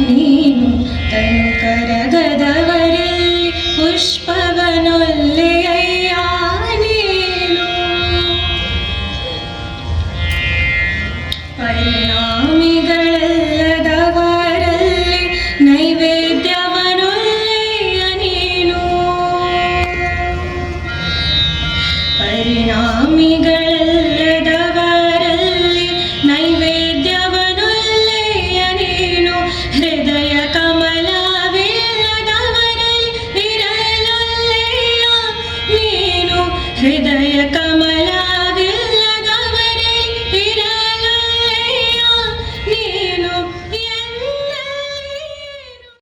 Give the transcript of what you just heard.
నేను కనుకరా